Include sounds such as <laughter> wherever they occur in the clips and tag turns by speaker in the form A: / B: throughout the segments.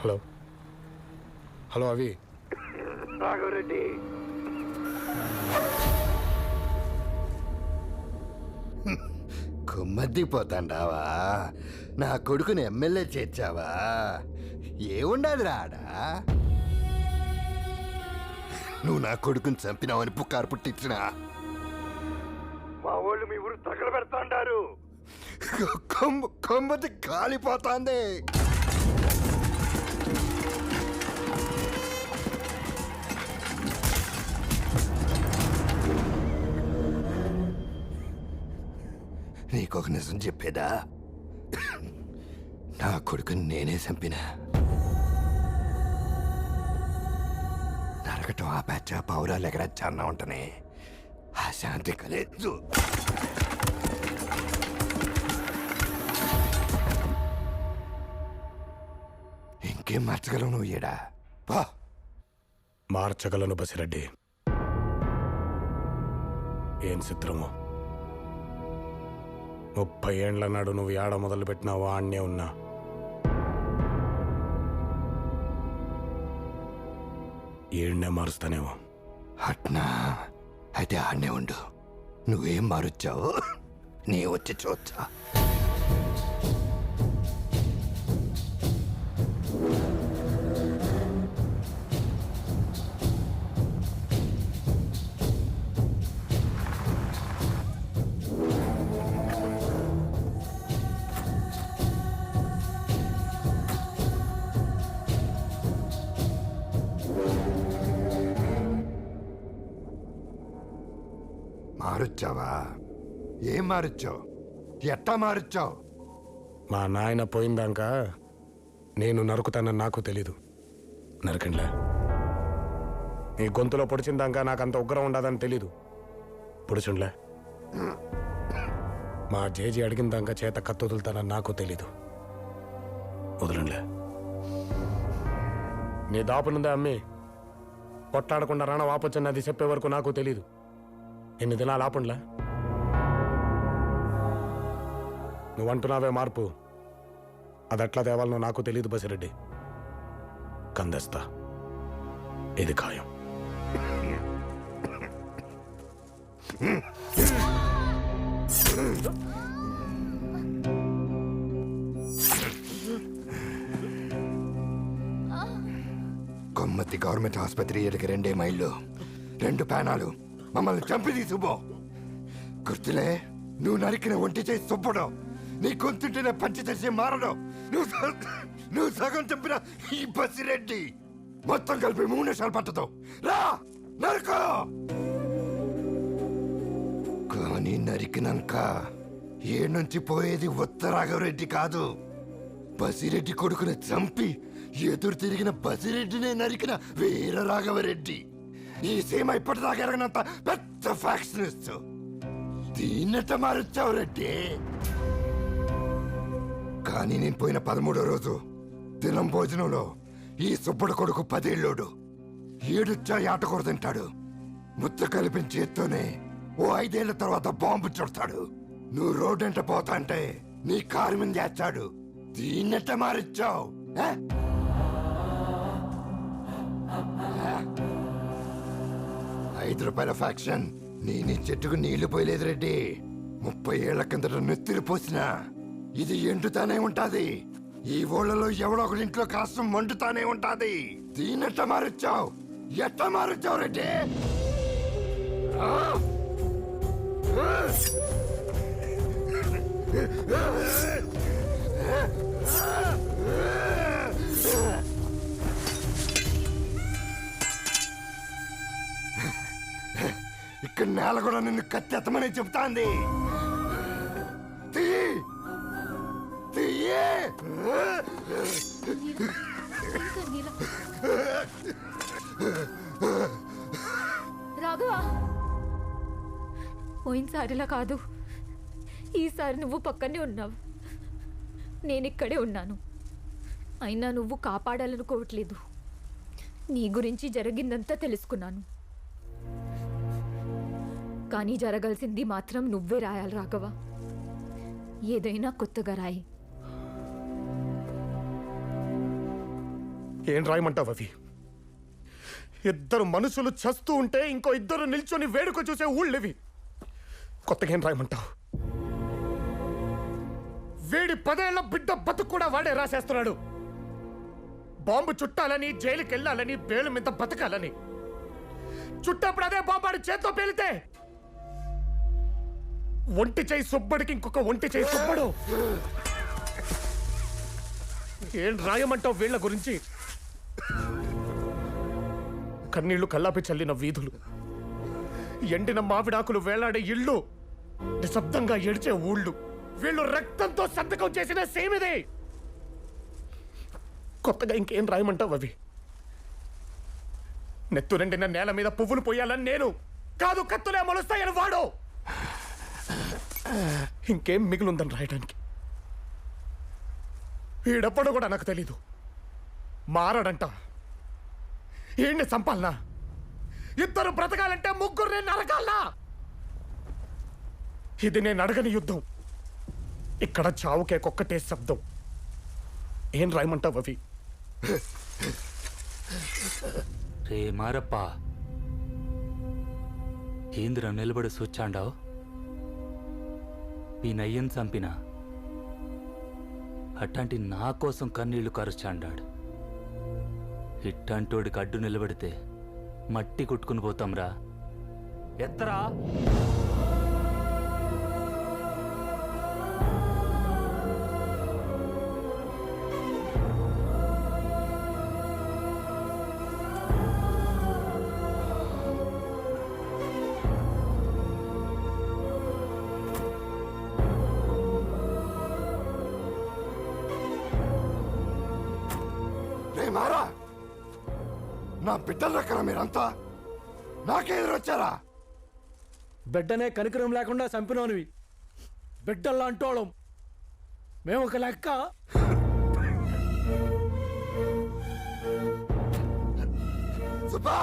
A: Hello. Hello అవి.
B: రాఘవరెడ్డి
C: కుమ్మద్దిపోతాండావా? నా కొడుకుని ఎమ్మెల్యే చేర్చావా? ఏముండదు రాడా నువ్వు నా కొడుకుని చంపినావని పుకారు పుట్టించిన.
B: మా వాళ్ళు మీ ఊరు తగల పెడతాండారు
C: కొమ్మ కొమ్మది కాలిపోతాంది. నీకొక నిజం చెప్పేదా? <coughs> నా కొడుకుని నేనే చంపినా. నరకటం ఆ పెచ్చ పౌరాలు ఎగరచ్చన్నా ఉంటనే ఆ శాంతి కలేదు ఇంకేం మార్చగలను నువ్వు ఈడా? పా.
A: మార్చగలను బసిరెడ్డి. ఏం చిత్రమో? ముప్పై ఏండ్ల నాడు నువ్వు ఏడ మొదలు వాణ్ణే ఉన్నా. ఈడ్నే మారుస్తానేమో.
C: అట్నా? అయితే ఆడనే ఉండు. నువ్వేం మారుచ్చావు? నీ వచ్చి చూచ్చా మారుచ్చావా? ఏం మారుచ్చావు? ఎట్టా మారుచ్చావు?
A: మా నాయన పోయిందాక? నేను నరుకుతానని నాకు తెలీదు. నరకండ్లే? నీ గొంతులో పొడిచిందాక నాకు అంత ఉగ్రం ఉండదని తెలీదు. పొడిచుండ్లే? మా జేజీ అడిగిందాక చేత కత్తుదులుతానని నాకు తెలీదు. వదలండిలే? నీ దాపునుందా అమ్మి? కొట్లాడకుండా రాణ వాపొచ్చని అది చెప్పే వరకు నాకు తెలీదు. ఎన్ని దినాలు ఆపండ్లే? నువ్వంటున్నావే మార్పు. అదట్లా తేవాలనో నాకు తెలియదు బసిరెడ్డి. కందస్తా. ఇది ఖాయం.
C: కొమ్మతి గవర్నమెంట్ ఆసుపత్రి ఎడికి రెండే మైళ్ళు. రెండు ప్యానాలు. మమ్మల్ని చంపి తీసుకుపో. గుర్తులే నువ్వు నరికిన ఒంటి చేసి చొప్పడం నీ గొంతుంటేనే పంచి తెచ్చి మారడం. నువ్వు నువ్వు సగం చంపిన ఈ బసిరెడ్డి మొత్తం కలిపి మూడు నిమిషాలు పట్టదు. రా నరుకో. కానీ నరికినాక ఏ నుంచి పోయేది ఉత్తరాఘవరెడ్డి కాదు. బసిరెడ్డి కొడుకుని చంపి ఎదురు తిరిగిన బసిరెడ్డినే నరికిన వీర రాఘవరెడ్డి ఈ సీమ ఇప్పటిదాకా ఎరగనంత పెద్ద ఫ్యాక్షనిస్ట్ దీన్నట మారుచ్చావు రెడ్డి? కానీ నేను పోయిన పదమూడో రోజు దినం భోజనంలో ఈ సుబ్బడు కొడుకు పదేళ్ళోడు ఏడుచ్చా ఆటకూర తింటాడు. ముద్ద కలిపిన చేత్తోనే ఓ ఐదేళ్ళ తర్వాత బాంబు చుడతాడు. నువ్వు రోడ్డంట పోతా అంటే నీ కారు మీద చేస్తాడు. దీన్నట్ట మారిచ్చావు ఐదు రూపాయల ఫ్యాక్షన్ నేను చెట్టుకు నీళ్ళు పోయలేదు రెడ్డి. ముప్పై ఏళ్ళ కిందట నెత్తిరి పోసిన. ఇది ఎండుతానే ఉంటాది. ఈ ఊళ్ళలో ఎవడో ఒకరి ఇంట్లో కాస్త మండుతానే ఉంటాది. దీనెట్ట మారుచ్చావు? ఎట్ట మారుచ్చావు రెడ్డి? Ah! ఇక్కడ నేల కూడా నిన్ను కత్తెత్తమని చెప్తాంది.
D: రాఘవా పోయినసారిలా కాదు. ఈసారి నువ్వు పక్కనే ఉన్నావు. నేను ఇక్కడే ఉన్నాను. అయినా నువ్వు కాపాడాలనుకోవట్లేదు. నీ గురించి జరిగిందంతా తెలుసుకున్నాను. కానీ జరగాల్సింది మాత్రం నువ్వే రాయాలి రాఘవ. ఏదైనా కొత్తగా రాయి.
A: ఏం రాయమంటావు అవి? ఇద్దరు మనుషులు చస్తూ ఉంటే ఇంకో ఇద్దరు నిల్చొని వేడుక చూసే ఊళ్ళవి. కొత్తగా ఏం రాయమంటావు? వీడి పదేళ్ళ బిడ్డ బతుకు కూడా వాడే రాసేస్తున్నాడు. బాంబు చుట్టాలని జైలుకెళ్ళాలని బేలు మీద బతకాలని. చుట్టప్పుడు అదే బాంబాడు చేత్తో పేలితే ఒంటి చేయి సుబ్బడికి ఇంకొక ఒంటి చేయి సుబ్బడు. ఏం రాయమంటావు వీళ్ళ గురించి? కన్నీళ్ళు కల్లాపి చల్లిన వీధులు. ఎండిన మావిడాకులు వేలాడే ఇళ్ళు. నిశ్శబ్దంగా ఏడ్చే ఊళ్ళు. వీళ్ళు రక్తంతో సంతకం చేసిన సేమిదే. కొత్తగా ఇంకేం రాయమంటావు అవి? నెత్తురెండిన నేల మీద పువ్వులు పోయాలని నేను. కాదు కత్తులే మొలుస్తాయని వాడు. ఇంకేం మిగులుందని రాయడానికి. వీడెప్పుడు కూడా నాకు తెలీదు. మారడంట. ఏంటి చంపాలనా? ఇద్దరు బ్రతకాలంటే ముగ్గురిని నరకాలనా? ఇది నేను అడగని యుద్ధం. ఇక్కడ చావుకే కొక్కటే శబ్దం. ఏం రాయమంటావు అవి?
E: రే మారప్ప. ఏందిరా నిలబడి సూచాండావు? ఈ నయ్యను చంపిన అట్లాంటి నా కోసం కన్నీళ్ళు కరుచాండాడు ఇట్టంటోడికి అడ్డు నిలబడితే మట్టి కొట్టుకుని పోతాంరా. ఎత్తరా?
C: బిడ్డలు రక్కరా మీరంతా నాకే ఎదురొచ్చారా
F: బిడ్డనే కనికరం లేకుండా చంపినోనివి. బిడ్డల్లా అంటోళం మేము ఒక లెక్క.
C: సుబ్బా!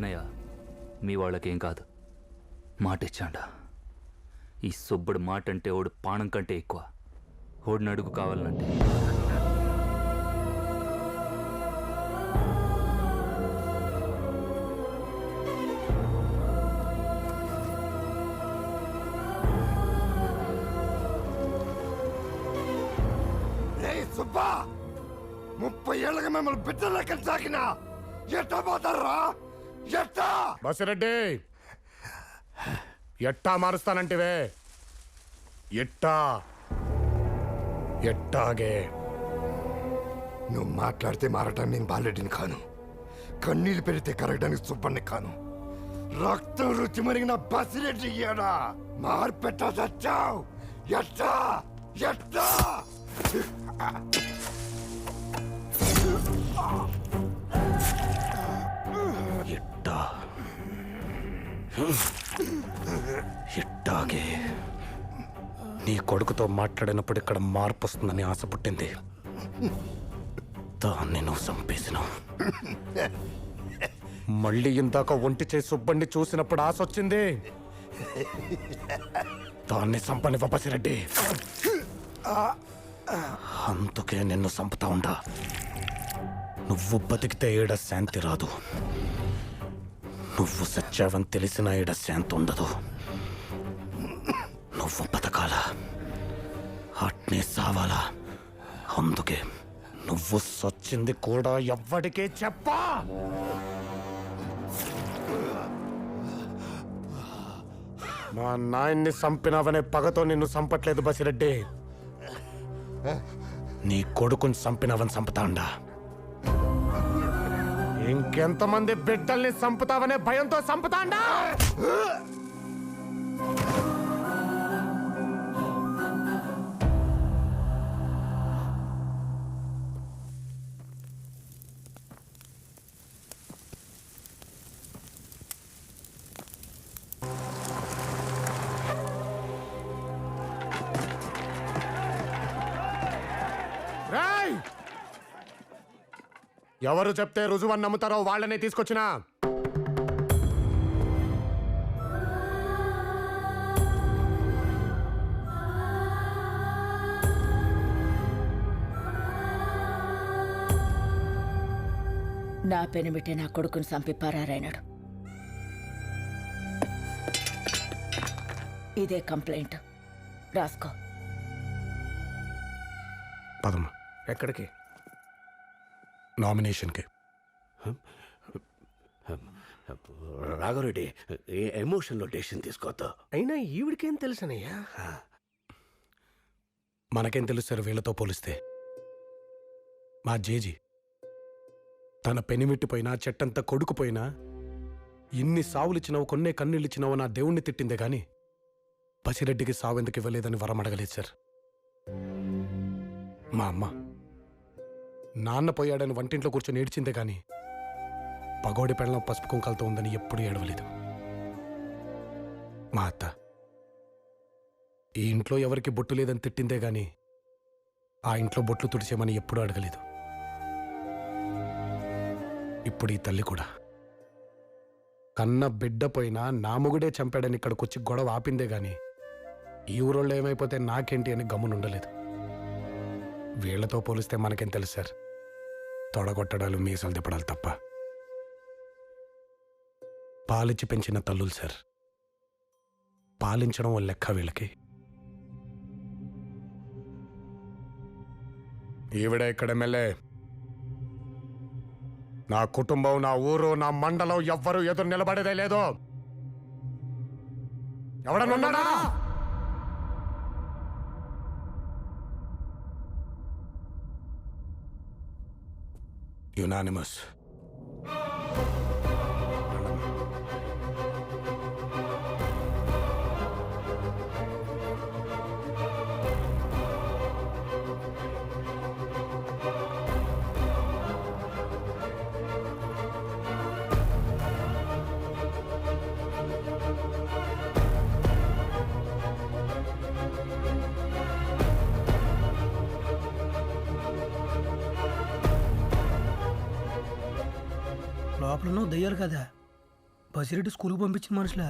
E: చిన్నయ్య మీ వాళ్ళకేం కాదు. మాట ఇచ్చాండా ఈ సుబ్బుడు మాట అంటే ఓడు పానం కంటే ఎక్కువ. ఓడి నడుగు కావాలంటే.
C: సుబ్బా! ముప్పై ఏళ్ళగా మిమ్మల్ని బిడ్డలు లెక్కలు సాకినా ఎట్టా పోతారా
A: బసిరెడ్డి ఎట్టా మారుస్తానంటివే? ఎట్టా? ఎట్టాగే?
C: నువ్వు మాట్లాడితే మారటానికి నేను బాలెడ్డిని కాను. కన్నీళ్ళు పెడితే కరగడానికి సుబ్బని కాను. రక్తం రుచి మరిగిన బసిరెడ్డి ఇయ్యాడా మార్పెట్టా ఎట్టా ఎట్టా?
A: ఎట్టా? ఇట్టాగే. నీ కొడుకుతో మాట్లాడినప్పుడు ఇక్కడ మార్పు వస్తుందని ఆశ పుట్టింది. దాన్ని నువ్వు చంపేసినావు. మళ్ళీ ఇందాక ఒంటి చేసి సుబ్బండి చూసినప్పుడు ఆశ వచ్చింది. దాన్ని చంపని వపసిరెడ్డి అందుకే నిన్ను చంపుతా ఉండా. నువ్వు బతికితే ఏడ శాంతి రాదు. నువ్వు సచ్చావని తెలిసిన ఇడ శాంతి ఉండదు. నువ్వు బతకాల. అట్నే సావాలా. అందుకే నువ్వు సచ్చింది కూడా ఎవ్వడికే చెప్పా. మా నాయన్ని చంపినావనే పగతో నిన్ను చంపట్లేదు బసిరెడ్డి. నీ కొడుకుని చంపినవని చంపుతాండా. ఇంకెంతమంది బిడ్డల్ని చంపుతావనే భయంతో చంపుతాండా Hey!
G: ఎవరు చెప్తే రుజువని నమ్ముతారో వాళ్ళనే తీసుకొచ్చినా.
H: నా పెనిమిటి నా కొడుకుని చంపి ఇదే కంప్లైంట్. రాసుకో.
A: పదమ్మా.
G: ఎక్కడికి?
A: నామినేషన్కి.
B: రాఘవరెడ్డి ఎమోషన్లో డెసిషన్ తీసుకోవద్దు.
I: అయినా ఈవిడికేం తెలుసనయ్యా?
A: మనకేం తెలుస్తారు వీళ్ళతో పోలిస్తే? మా జేజీ తన పెనిమిట్టిపోయినా చెట్టంతా కొడుకుపోయినా ఇన్ని సావులిచ్చినావు కొన్నే కన్నీళ్ళిచ్చినావు నా దేవుణ్ణి తిట్టిందే గాని పసిరెడ్డికి సావు ఎందుకు ఇవ్వలేదని వరం అడగలేదు సార్. మా అమ్మ. నాన్న పోయాడని వంటింట్లో కూర్చొని ఏడ్చిందే కానీ పగోడి పెళ్ళం పసుపు కుంకాలతో ఉందని ఎప్పుడూ ఏడవలేదు. మా అత్త ఈ ఇంట్లో ఎవరికి బొట్టు లేదని తిట్టిందే గాని ఆ ఇంట్లో బొట్లు తుడిచేమని ఎప్పుడూ అడగలేదు. ఇప్పుడు ఈ తల్లి కూడా. కన్న బిడ్డ పోయినా నా మొగుడే చంపాడని ఇక్కడికొచ్చి గొడవ ఆపిందే గాని ఈ ఊరోళ్ళు ఏమైపోతే నాకేంటి అని గమ్మునుండలేదు. వీళ్ళతో పోలిస్తే మనకేం తెలుసు సార్? తొడగొట్టడాలు మీసాలు తిప్పడాలు తప్ప. పాలిచ్చి పెంచిన తల్లులు సార్. పాలించడం ఓ లెక్క వీళ్ళకి. ఈవిడ ఇక్కడ ఎమ్మెల్యే.
G: నా కుటుంబం నా ఊరు నా మండలం ఎవ్వరు ఎదురు నిలబడేదే లేదు. ఎవడనున్నాడా
I: Unanimous. దయ్యాలు కదా? బసిరెడ్డి స్కూల్కి పంపించిన మనుషులా?